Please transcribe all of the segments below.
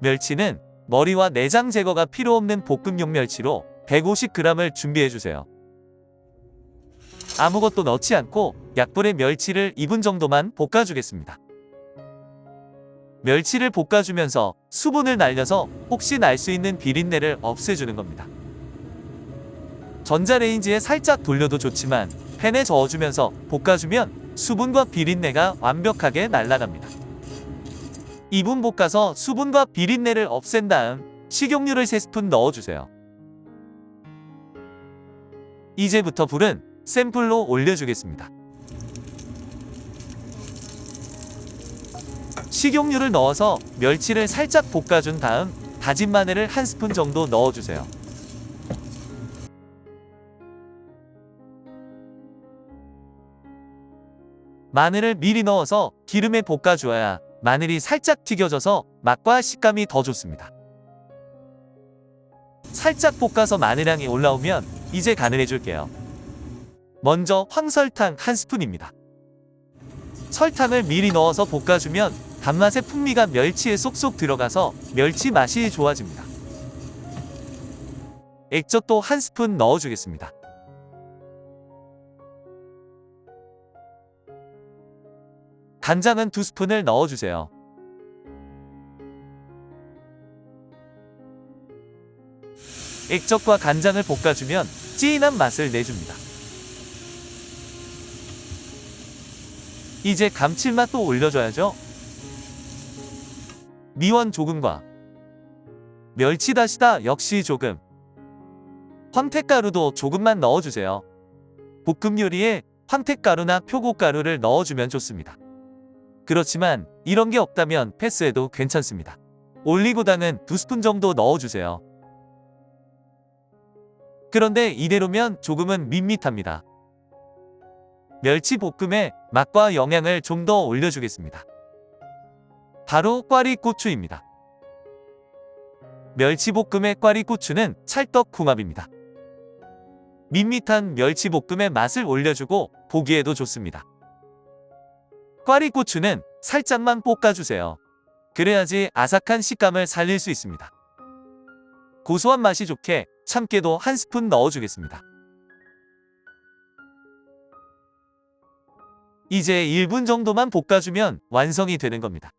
멸치는 머리와 내장 제거가 필요 없는 볶음용 멸치로 150g을 준비해 주세요. 아무것도 넣지 않고 약불에 멸치를 2분 정도만 볶아주겠습니다. 멸치를 볶아주면서 수분을 날려서 혹시 날 수 있는 비린내를 없애주는 겁니다. 전자레인지에 살짝 돌려도 좋지만 팬에 저어주면서 볶아주면 수분과 비린내가 완벽하게 날아갑니다. 2분 볶아서 수분과 비린내를 없앤 다음 식용유를 3스푼 넣어주세요. 이제부터 불은 센 불로 올려주겠습니다. 식용유를 넣어서 멸치를 살짝 볶아준 다음 다진 마늘을 한 스푼 정도 넣어주세요. 마늘을 미리 넣어서 기름에 볶아주어야 마늘이 살짝 튀겨져서 맛과 식감이 더 좋습니다. 살짝 볶아서 마늘향이 올라오면 이제 간을 해줄게요. 먼저 황설탕 한 스푼입니다. 설탕을 미리 넣어서 볶아주면 단맛의 풍미가 멸치에 쏙쏙 들어가서 멸치 맛이 좋아집니다. 액젓도 한 스푼 넣어주겠습니다. 간장은 두 스푼을 넣어주세요. 액젓과 간장을 볶아주면 진한 맛을 내줍니다. 이제 감칠맛도 올려줘야죠. 미원 조금과 멸치 다시다 역시 조금 황태가루도 조금만 넣어주세요. 볶음 요리에 황태가루나 표고가루를 넣어주면 좋습니다. 그렇지만 이런 게 없다면 패스해도 괜찮습니다. 올리고당은 두 스푼 정도 넣어주세요. 그런데 이대로면 조금은 밋밋합니다. 멸치 볶음에 맛과 영양을 좀 더 올려주겠습니다. 바로 꽈리고추입니다. 멸치볶음의 꽈리고추는 찰떡궁합입니다. 밋밋한 멸치볶음의 맛을 올려주고 보기에도 좋습니다. 꽈리고추는 살짝만 볶아주세요. 그래야지 아삭한 식감을 살릴 수 있습니다. 고소한 맛이 좋게 참깨도 한 스푼 넣어주겠습니다. 이제 1분 정도만 볶아주면 완성이 되는 겁니다.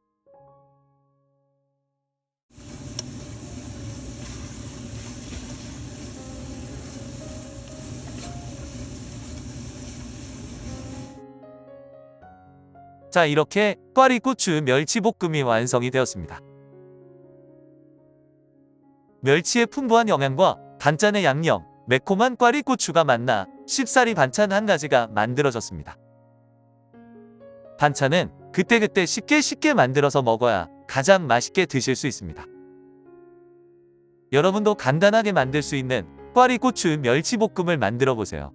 자, 이렇게 꽈리고추 멸치볶음이 완성이 되었습니다. 멸치의 풍부한 영양과 단짠의 양념, 매콤한 꽈리고추가 만나 쉽사리 반찬 한 가지가 만들어졌습니다. 반찬은 그때그때 쉽게 쉽게 만들어서 먹어야 가장 맛있게 드실 수 있습니다. 여러분도 간단하게 만들 수 있는 꽈리고추 멸치볶음을 만들어 보세요.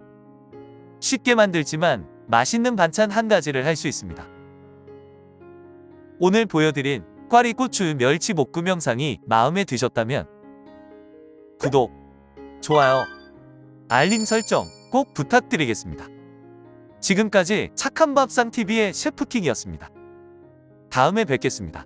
쉽게 만들지만 맛있는 반찬 한 가지를 할 수 있습니다. 오늘 보여드린 꽈리고추 멸치 볶음 영상이 마음에 드셨다면 구독, 좋아요, 알림 설정 꼭 부탁드리겠습니다. 지금까지 착한 밥상 TV의 셰프킹이었습니다. 다음에 뵙겠습니다.